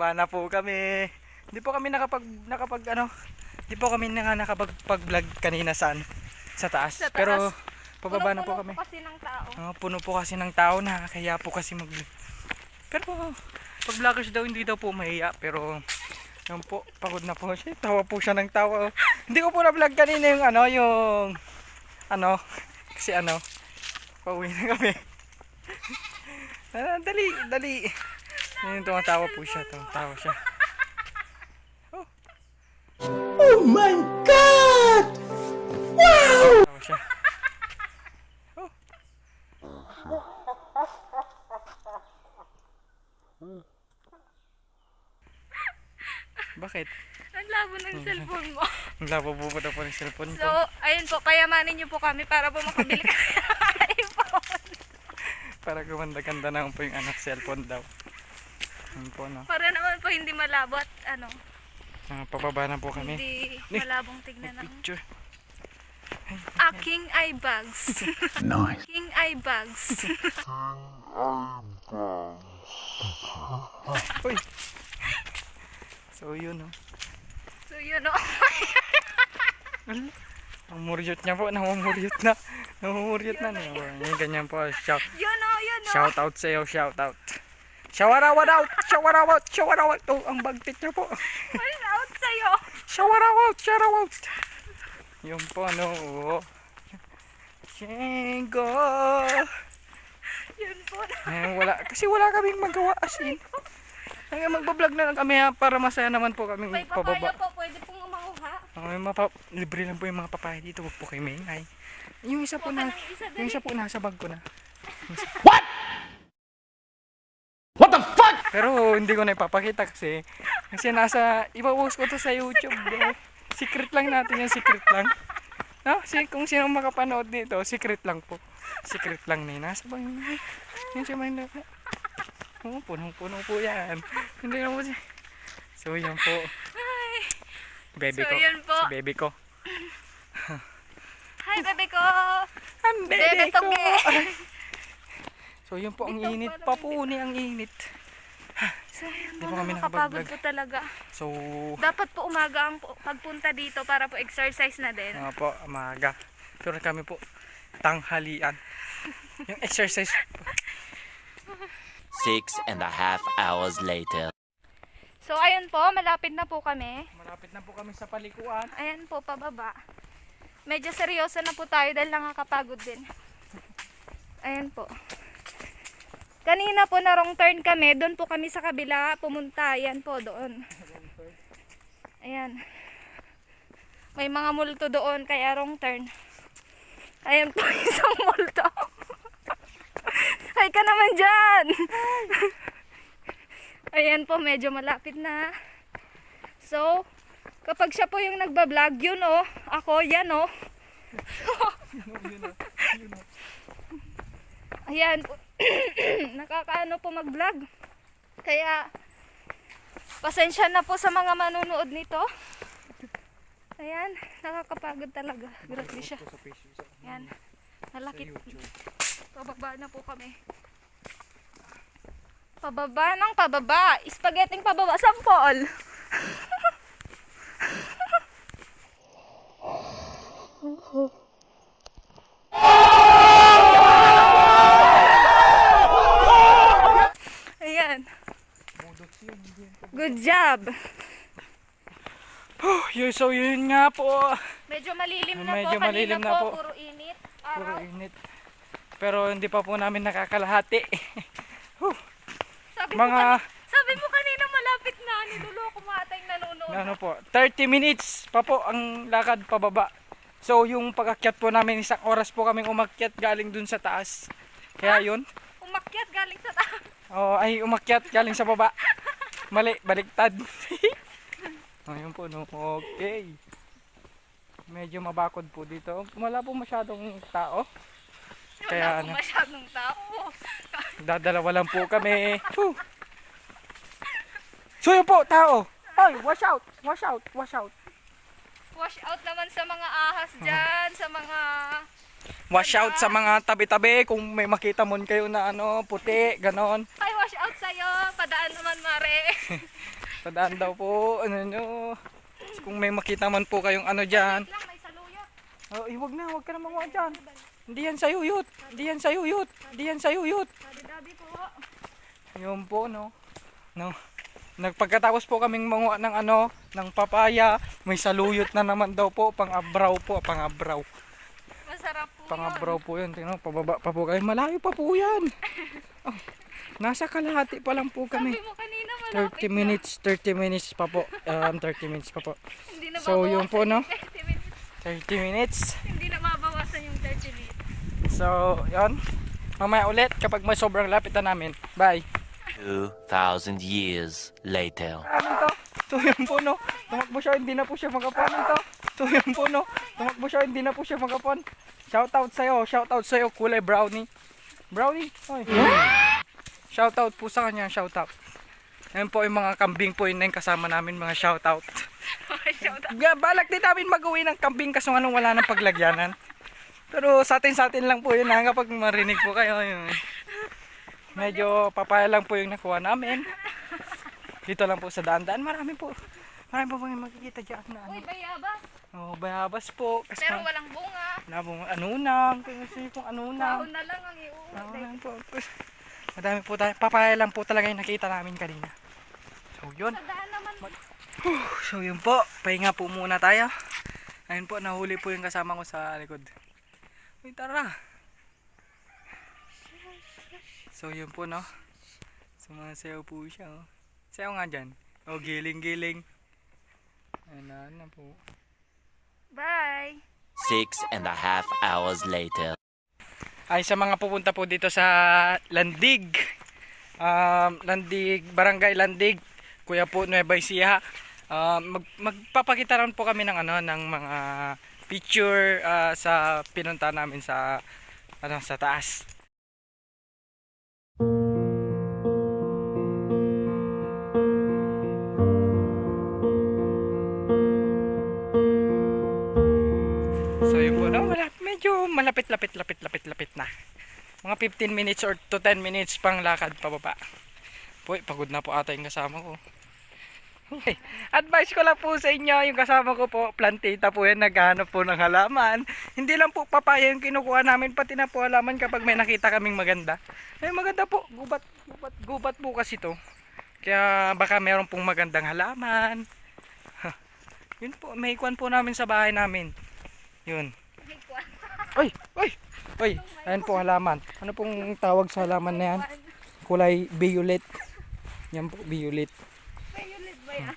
Pababa na po kami. Hindi po kami nakapag nakapag ano, hindi po kami nga nakapag-vlog kanina sa ano, sa taas. Sa taas. Pero pababa na po Punong-puno kami. kasi ng tao. Ah, puno po kasi ng tao na kaya po kasi mag Pero pag vloggers daw hindi daw po mahiya pero yun po, pagod na po siya. Tawa po siya ng tawa. hindi ko po na vlog kanina yung ano, yung ano, kasi ano, pauwi na kami. ah, dali, dali. Yun, tumatawa po siya, tumatawa siya. Oh my God! Wow! Tawa siya. Oh. Bakit? Ang labo ng cellphone mo. Ang labo po pa po ng cellphone So, ko. ayun po, payamanin niyo po kami para po makabili kami ng iPhone. Para gumanda-ganda naman po yung anak cellphone daw. Yun po, no. Para naman po hindi malabo at ano, Ah, pababa na po kami. hindi malabong tignan ng Picture. aking eye bags. Nice. Aking eye bags. Uy! So, yun, no. So, yun o. Ang muryot niya po, namumuryot na. Namumuryot na. no. Yung ganyan po. Shout, Yun o, yun o. shout out sa iyo, shout out. Shower out, out, shower out, shower out. Oh, ang bagtit niya po. Ayun out sa'yo. Shower out, shower out. Yung po, ano, oo. Shengo. Yun po. Eh, wala, kasi wala kaming magawa as in. Kaya magbablog na lang kami ha, para masaya naman po kaming May papaya pababa. po, pwede pong umanguha. Oh, may mapa, libre lang po yung mga papaya dito, wag po kayo maingay. Yung isa po Kuha na, isa yung isa po nasa bag ko na. What? Pero hindi ko na ipapakita kasi kasi nasa ipapost ko to sa YouTube. Eh. Secret lang natin yung secret lang. No, si kung sino makapanood nito, secret lang po. Secret lang ni nasa bag. Yun si Manila. Oh, punong-puno po yan. Hindi na po si. So, yan po. Baby So, ko. yun po. Si baby ko. Hi, bebe ko. Ang Bebe baby ko. So, yun po ang init pa pa ng po ni ang init. So, yun Di po, po kami nakapag-vlog. po talaga. So, Dapat po umaga ang pu- pagpunta dito para po exercise na din. Mga po, umaga. Pero kami po, tanghalian. Yung exercise, Six and a half hours later. So, ayun po, malapit na po kami. malapit na po kami sa palikuan. Ayan po, pababa. Medyo seryoso na po tayo dahil nakakapagod din. Ayan po. Kanina po na wrong turn kami. Doon po kami sa kabila pumunta. Ayan po, doon. Ayan. May mga multo doon kaya wrong turn. Ayan po isang multo. Ay ka naman dyan. Ayan po, medyo malapit na. So, kapag siya po yung nagbablog, yun oh. Ako, yan oh. Ayan. Nakakaano po mag-vlog. Kaya, pasensya na po sa mga manunood nito. Ayan, nakakapagod talaga. Grabe siya. Ayan, nalakit. Pababa na po kami. Pababa ng pababa. Spaghetti pababa. Sampol. Ayan. Good job. Oh, yun, so yun nga po. Medyo malilim na Medyo po. Kanina malilim na po, po. puro init. Puro Araw. init. Pero hindi pa po namin nakakalahati. Sabi, mo Mga, kanina, sabi mo kanina malapit na. Niluloko mo ata yung nanonood. ano po, 30 minutes pa po ang lakad pababa. So yung pag-akyat po namin, isang oras po kaming umakyat galing dun sa taas. Kaya yun. Umakyat galing sa taas. Oh, ay umakyat galing sa baba. Mali, baliktad. Ayun po, no. Okay. Medyo mabakod po dito. Wala po masyadong tao. Kaya Wala ano, po masyadong tao. dadalawa lang po kami. Whew. So yun po, tao. Ay, wash out, wash out, wash out. Wash out naman sa mga ahas dyan. Sa mga... Wash out sa mga tabi-tabi kung may makita mo kayo na ano, puti, ganon. Ay, wash out sa'yo. Padaan naman, Mare. Padaan daw po, ano nyo. Kung may makita man po kayong ano dyan. Lang, may saluyot. Oh, eh, wag na, wag ka na manguha dyan. Hindi yan sayuyot. Hindi yan sayuyot. Hindi yan sayuyot. Dabi-dabi po. Yun po, no. No. Nagpagkatapos po kaming manguha ng ano, ng papaya, may saluyot na naman daw po, pang-abraw po, pang-abraw. Masarap po yun. Pang-abraw po yun. Tingnan, pababa pa po kayo. Malayo pa po yan. Oh, nasa kalahati pa lang po kami. Sabi mo kanina malapit 30 minutes, 30 minutes pa po. Um, 30 minutes pa po. Hindi na So, yun po, no? yung 30 minutes. 30 minutes. Hindi na mabawasan yung 30 minutes. So, yun. Mamaya ulit kapag may sobrang lapit na namin. Bye. 2,000 years later. Ano to? So yun po no. Tumakbo siya, hindi na po siya magapon. Ano to? So yun po no. Tumakbo siya, hindi na po siya magapon. Shout out sa'yo, shout out sa'yo, kulay brownie. Brownie, oy. Shout out po sa kanya, shout out. Yan po yung mga kambing po yun na yung kasama namin, mga shout out. Balak din namin mag-uwi ng kambing kaso anong wala ng paglagyanan. Pero sa atin sa atin lang po yun ha, kapag marinig po kayo. Yun. Medyo papaya lang po yung nakuha namin. Dito lang po sa daan-daan. Marami po. Marami po pong makikita dyan na ano. Uy, bayabas. Oh, bayabas po. Kasi Pero walang bunga. wala pong anunang. Kasi pong anunang. Dahon na lang ang iuwi. Anunang po. Madami po tayo. Papaya lang po talaga yung nakita namin kanina. So yun. So yun po. Pahinga po muna tayo. Ayun po. Nahuli po yung kasama ko sa likod. Uy, tara. So yun po no. Sumasayaw po siya. Oh. Sayaw nga dyan. Oh, giling-giling. Ayun na, na po. Bye. Six and a half hours later. Ay sa mga pupunta po dito sa Landig. Um, Landig, Barangay Landig Kuya po Nueva Ecija. Um, mag, magpapakita rin po kami ng ano ng mga picture ah, sa pinunta namin sa ano sa taas. So yun po, no? Wala, medyo malapit, lapit, lapit, lapit, lapit na. Mga 15 minutes or to 10 minutes pang lakad pababa. Puy, pagod na po ata yung kasama ko. Okay. Advice ko lang po sa inyo, yung kasama ko po, plantita po yan, naghahanap po ng halaman. Hindi lang po papaya yung kinukuha namin, pati na po halaman kapag may nakita kaming maganda. Eh maganda po, gubat, gubat, gubat po kasi to. Kaya baka meron pong magandang halaman. Yun po, may kwan po namin sa bahay namin. Yun. Ay, ay, ay, ayan po halaman. Ano pong tawag sa halaman na yan? Kulay violet. Yan po, violet. Violet ba yan?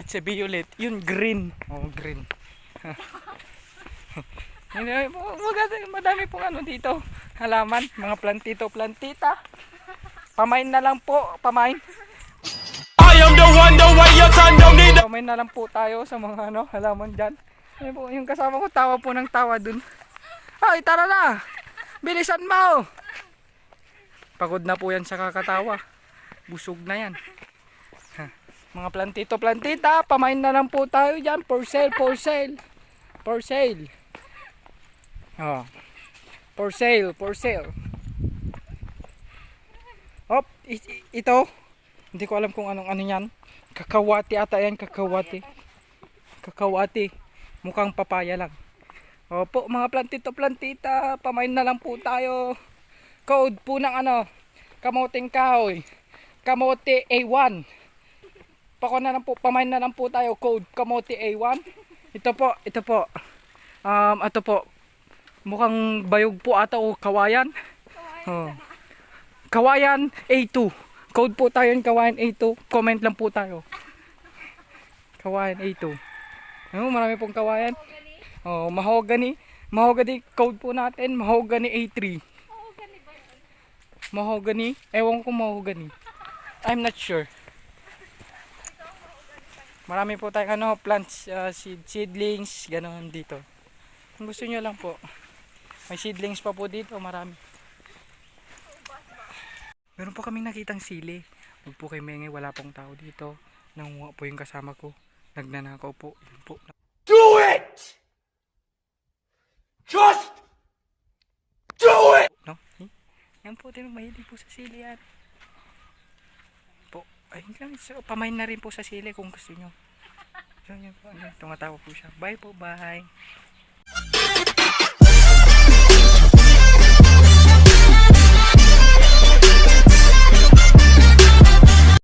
It's a violet. Yun, green. Oh, green. Maganda, madami pong ano dito. Halaman, mga plantito, plantita. Pamain na lang po, pamain. I am the one, the way your son don't need Pamain na lang po tayo sa mga ano, halaman dyan. Ayun po, yung kasama ko, tawa po ng tawa dun. Ay, tara na! Bilisan mo! Pagod na po yan sa kakatawa. Busog na yan. Ha. Mga plantito, plantita, pamain na lang po tayo dyan. For sale, for sale. For sale. Oh. For sale, for sale. I- ito. Hindi ko alam kung anong ano yan. Kakawati ata yan, kakawati. Kakawati. Mukhang papaya lang. Opo, mga plantito plantita, pamain na lang po tayo. Code po ng ano, kamoting kahoy. Kamote A1. Pako na lang po, pamain na lang po tayo. Code kamote A1. Ito po, ito po. Um, ito po. Mukhang bayog po ata o kawayan. Oh. Kawayan A2. Code po tayo yung Kawayan A2. Comment lang po tayo. Kawayan A2. Ano, marami pong kawayan. Oh, mahogany. Mahogany code po natin. Mahogany A3. Mahogany. Ewan ko mahogany. I'm not sure. Marami po tayong ano, plants, uh, seed, seedlings, gano'n dito. Kung gusto nyo lang po. May seedlings pa po dito, marami. Meron po kaming nakitang sili. Huwag po kayo maingay, wala pong tao dito. Nangunga po yung kasama ko. Nagnanakaw po. Yun po. Just do it! No? Eh? Yan po, tinong mahilig po sa sili yan. Po. Ayun lang. So, pamain na rin po sa sili kung gusto nyo. So, yun po. Tumatawa po siya. Bye po, bye.